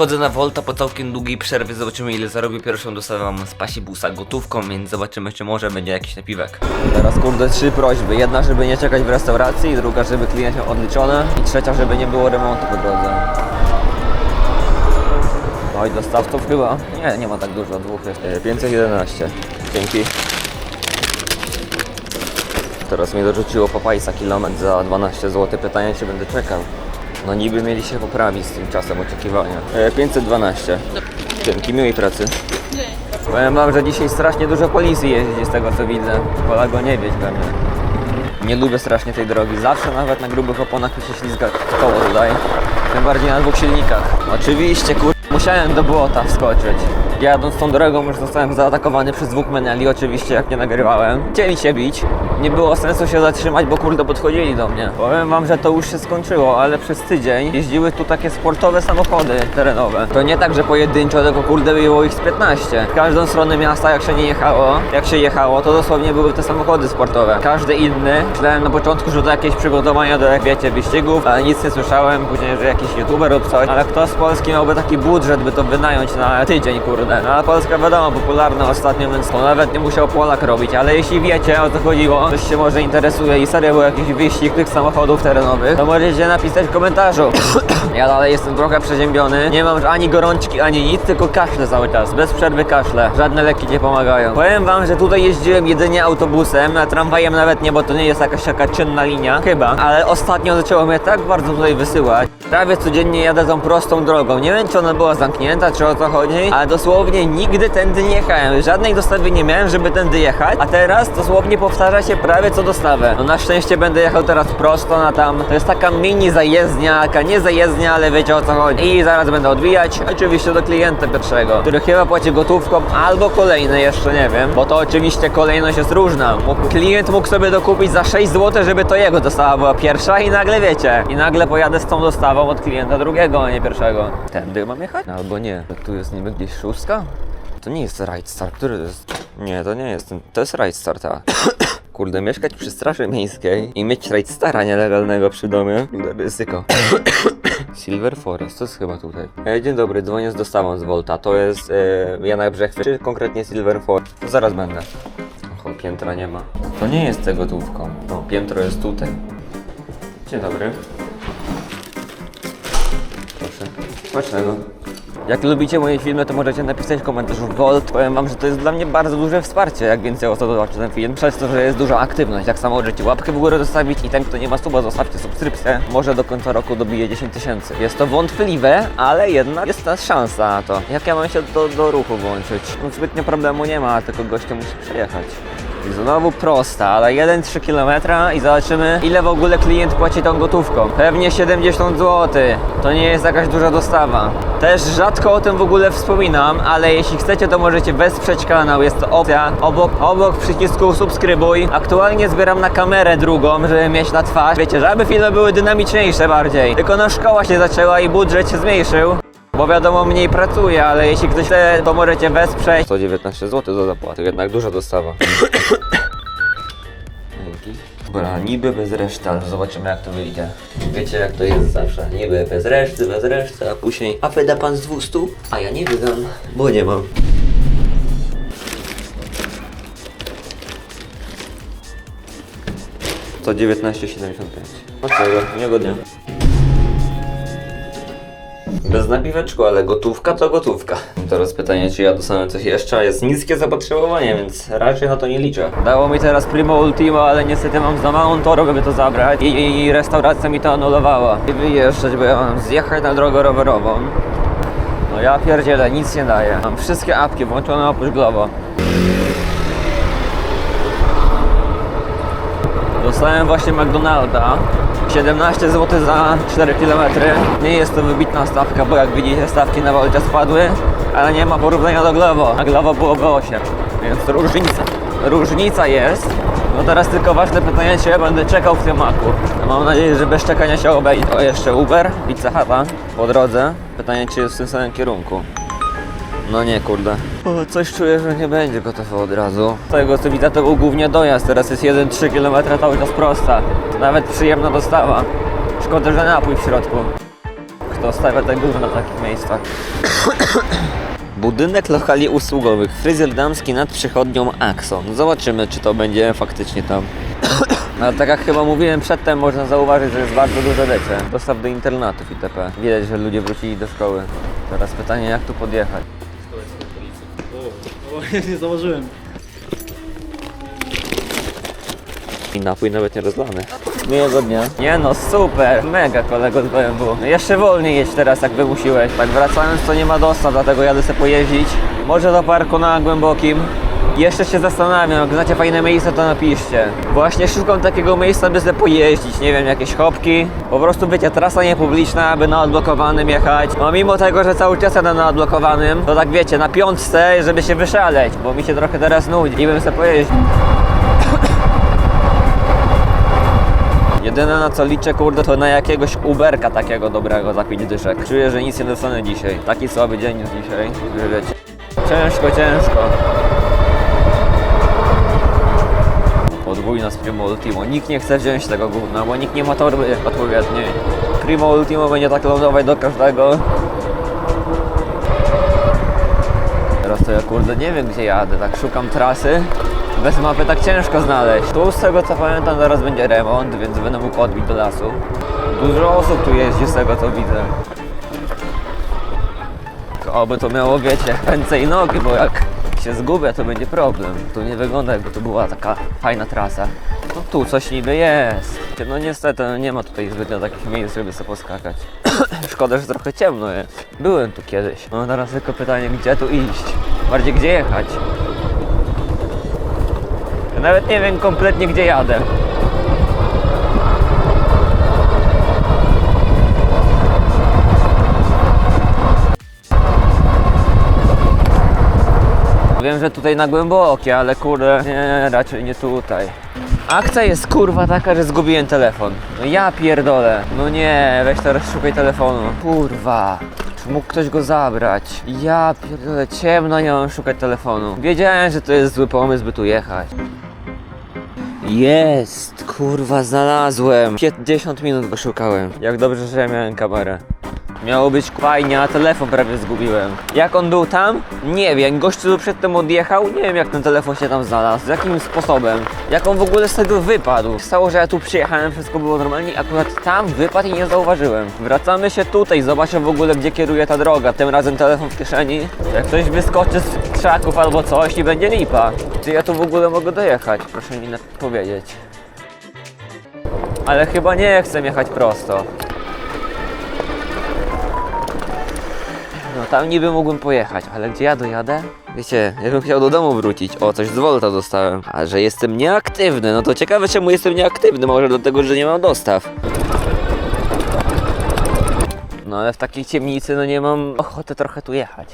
wychodzę na Volta po całkiem długiej przerwie, zobaczymy ile zarobię pierwszą dostawę mam z pasibusa gotówką, więc zobaczymy czy może będzie jakiś napiwek. Teraz kurde trzy prośby, jedna żeby nie czekać w restauracji, druga żeby klient miał odliczone i trzecia żeby nie było remontu po drodze. No i dostawców chyba? Nie, nie ma tak dużo, dwóch jest. E, 511. Dzięki. Teraz mnie dorzuciło Popajsa kilometr za 12 zł. Pytanie, czy będę czekał. No niby mieli się poprawić z tym czasem oczekiwania. E, 512. Dzięki, miłej pracy. Powiem wam, że dzisiaj strasznie dużo policji jeździ z tego co widzę. Pola go nie wiedź we mnie. Nie lubię strasznie tej drogi. Zawsze nawet na grubych oponach mi się ślizga koło tutaj. Tym bardziej na dwóch silnikach. Oczywiście, kur... Musiałem do błota wskoczyć. Jadąc tą drogą już zostałem zaatakowany przez dwóch meneli, oczywiście jak nie nagrywałem. Chcieli się bić. Nie było sensu się zatrzymać, bo kurde podchodzili do mnie. Powiem wam, że to już się skończyło, ale przez tydzień jeździły tu takie sportowe samochody terenowe. To nie tak, że pojedynczo, tylko kurde było ich z 15. W każdą stronę miasta jak się nie jechało, jak się jechało, to dosłownie były te samochody sportowe. Każdy inny. Myślałem na początku, że to jakieś przygotowania do, jak wiecie, wyścigów, ale nic nie słyszałem. Później, że jakiś youtuber lub coś. Ale kto z Polski miałby taki budżet, by to wynająć na tydzień, kurde. No, ale Polska wiadomo, popularna ostatnio, więc to nawet nie musiał Polak robić. Ale jeśli wiecie o co chodziło, ktoś się może interesuje i serio był jakiś wyścig tych samochodów terenowych, to możecie napisać w komentarzu. ja dalej jestem trochę przeziębiony. Nie mam ani gorączki, ani nic, tylko kaszlę cały czas. Bez przerwy kaszlę. Żadne leki nie pomagają. Powiem wam, że tutaj jeździłem jedynie autobusem, a tramwajem nawet nie, bo to nie jest jakaś taka czynna linia. Chyba. Ale ostatnio zaczęło mnie tak bardzo tutaj wysyłać. Prawie codziennie jadę tą prostą drogą. Nie wiem, czy ona była zamknięta, czy o co chodzi, ale dosłownie nigdy tędy nie jechałem. Żadnej dostawy nie miałem, żeby tędy jechać, a teraz dosłownie powtarza się prawie co dostawę. No na szczęście będę jechał teraz prosto na tam. To jest taka mini zajezdnia, taka nie zajezdnia, ale wiecie o co chodzi. I zaraz będę odbijać, oczywiście do klienta pierwszego, który chyba płaci gotówką, albo kolejny, jeszcze nie wiem, bo to oczywiście kolejność jest różna. Mógł- Klient mógł sobie dokupić za 6 zł, żeby to jego dostawa była pierwsza i nagle wiecie, i nagle pojadę z tą dostawą od klienta drugiego, a nie pierwszego. Tędy mam jechać? Albo nie. Tu jest niby gdzieś szóstka? To nie jest Ride Star, który to jest? Nie, to nie jest ten. To jest Ride Star, tak. Kurde, mieszkać przy Straży Miejskiej i mieć Ride Stara nielegalnego przy domie. Kurde, ryzyko. Silver Forest, to jest chyba tutaj. E, dzień dobry, dzwonię z dostawą z Volta. To jest e, Jana Brzechwy, czy konkretnie Silver Forest? To zaraz będę. Och, piętra nie ma. To nie jest tego gotówką. No, piętro jest tutaj. Dzień dobry. Smacznego. Jak lubicie moje filmy, to możecie napisać w komentarzu Volt. Powiem wam, że to jest dla mnie bardzo duże wsparcie, jak więcej osób zobaczy ten film. Przez to, że jest duża aktywność. Tak samo możecie łapkę w górę zostawić i ten, kto nie ma suba, zostawcie subskrypcję. Może do końca roku dobije 10 tysięcy. Jest to wątpliwe, ale jednak jest ta szansa na to. Jak ja mam się do, do ruchu włączyć? No zbytnio problemu nie ma, tylko goście musi przejechać. Znowu prosta, ale 1-3 km i zobaczymy ile w ogóle klient płaci tą gotówką. Pewnie 70 zł. To nie jest jakaś duża dostawa. Też rzadko o tym w ogóle wspominam, ale jeśli chcecie to możecie wesprzeć kanał. Jest to opcja obok, obok przycisku subskrybuj. Aktualnie zbieram na kamerę drugą, żeby mieć na twarz. Wiecie, żeby filmy były dynamiczniejsze bardziej. Tylko no szkoła się zaczęła i budżet się zmniejszył. Bo wiadomo, mniej pracuje, ale jeśli ktoś chce, to możecie wesprzeć. 119 zł do zapłaty, jednak duża dostawa. Dzięki. Dobra, niby bez reszty, ale zobaczymy jak to wyjdzie. Wiecie jak to jest zawsze. Niby bez reszty, bez reszty, a później a wyda pan z 200? A ja nie wydam, bo nie mam. To 19,75. Dlaczego? Miłego dnia. Bez napiweczku, ale gotówka to gotówka. Teraz pytanie, czy ja dostanę coś jeszcze? Jest niskie zapotrzebowanie, więc raczej na to nie liczę. Dało mi teraz Primo Ultimo, ale niestety mam za małą torę, by to zabrać i, i restauracja mi to anulowała. I wyjeżdżać, bo ja mam zjechać na drogę rowerową. No ja pierdzielę, nic nie daje. Mam wszystkie apki włączone oprócz Glovo. Dostałem właśnie McDonalda. 17 zł za 4 km. Nie jest to wybitna stawka, bo jak widzicie stawki na Wolcie spadły, ale nie ma porównania do Glovo. A Glovo byłoby 8, więc różnica, różnica jest. No teraz tylko ważne pytanie, czy ja będę czekał w tym maku. No mam nadzieję, że bez czekania się obejdzie. O, jeszcze Uber, Pizza Hata po drodze. Pytanie, czy jest w tym samym kierunku. No nie, kurde. O, coś czuję, że nie będzie gotowe od razu. Z tego co widzę, to był głównie dojazd. Teraz jest 1-3 km cały czas prosta. Nawet przyjemna dostawa. Szkoda, że napój w środku. kto stawia te gówno w takich miejscach. Budynek lokali usługowych, fryzjer damski nad przychodnią Axon. Zobaczymy, czy to będzie faktycznie tam. Ale tak jak chyba mówiłem przedtem, można zauważyć, że jest bardzo duże lecie. Dostaw do internatów itp. Widać, że ludzie wrócili do szkoły. Teraz pytanie, jak tu podjechać? O, nie założyłem. I napój nawet nie rozlany. Miłego dnia. Nie no, super, mega kolego z BMW. Jeszcze wolniej jeść teraz, jak wymusiłeś. Tak wracając, to nie ma dostaw, dlatego jadę sobie pojeździć. Może do parku na Głębokim. Jeszcze się zastanawiam, jak znacie fajne miejsce, to napiszcie. Właśnie szukam takiego miejsca, by sobie pojeździć, nie wiem, jakieś hopki. Po prostu wiecie, trasa niepubliczna, aby na odblokowanym jechać. No mimo tego, że cały czas jadę na odblokowanym, to tak wiecie, na piątce, żeby się wyszaleć, bo mi się trochę teraz nudzi i bym sobie pojeździł. Jedyne na co liczę, kurde, to na jakiegoś Uberka takiego dobrego za 5 dyszek. Czuję, że nic nie dostanę dzisiaj. Taki słaby dzień jest dzisiaj, wiecie. Ciężko, ciężko. Podwójna z Primo Ultimo. Nikt nie chce wziąć tego gówna, bo nikt nie ma torby odpowiedniej. Primo Ultimo będzie tak lądować do każdego. Teraz to ja kurde nie wiem gdzie jadę, tak szukam trasy. Bez mapy tak ciężko znaleźć. Tu z tego co pamiętam zaraz będzie remont, więc będę mógł odbić do lasu. Dużo osób tu jeździ z tego co widzę. Oby to miało, wiecie, ręce i nogi, bo jak się zgubię, to będzie problem. Tu nie wygląda jakby to była taka fajna trasa. No tu coś niby jest. No niestety no nie ma tutaj zbytnio takich miejsc, żeby sobie poskakać. Szkoda, że trochę ciemno jest. Byłem tu kiedyś. No teraz tylko pytanie, gdzie tu iść? Bardziej gdzie jechać? Ja nawet nie wiem kompletnie gdzie jadę. Wiem, że tutaj na głębokie, ale kurde, nie, raczej nie tutaj. Akcja jest kurwa taka, że zgubiłem telefon. No ja pierdolę. No nie, weź teraz szukaj telefonu. Kurwa. Czy mógł ktoś go zabrać? Ja pierdolę, ciemno, nie mam szukać telefonu. Wiedziałem, że to jest zły pomysł, by tu jechać. Jest, kurwa, znalazłem. 50 minut go szukałem. Jak dobrze, że miałem kamerę. Miało być fajnie, a telefon prawie zgubiłem. Jak on był tam? Nie wiem. Gościu przedtem odjechał. Nie wiem, jak ten telefon się tam znalazł. Jakim sposobem. Jak on w ogóle z tego wypadł. Stało, że ja tu przyjechałem, wszystko było normalnie. Akurat tam wypadł i nie zauważyłem. Wracamy się tutaj. Zobaczę w ogóle, gdzie kieruje ta droga. Tym razem telefon w kieszeni. Jak ktoś wyskoczy z krzaków albo coś i będzie lipa. Czy ja tu w ogóle mogę dojechać? Proszę mi powiedzieć. Ale chyba nie chcę jechać prosto. Tam niby mógłbym pojechać, ale gdzie ja dojadę? Wiecie, ja bym chciał do domu wrócić. O, coś z Volta dostałem. A że jestem nieaktywny, no to ciekawe czemu jestem nieaktywny. Może dlatego, że nie mam dostaw. No ale w takiej ciemnicy no nie mam ochoty trochę tu jechać.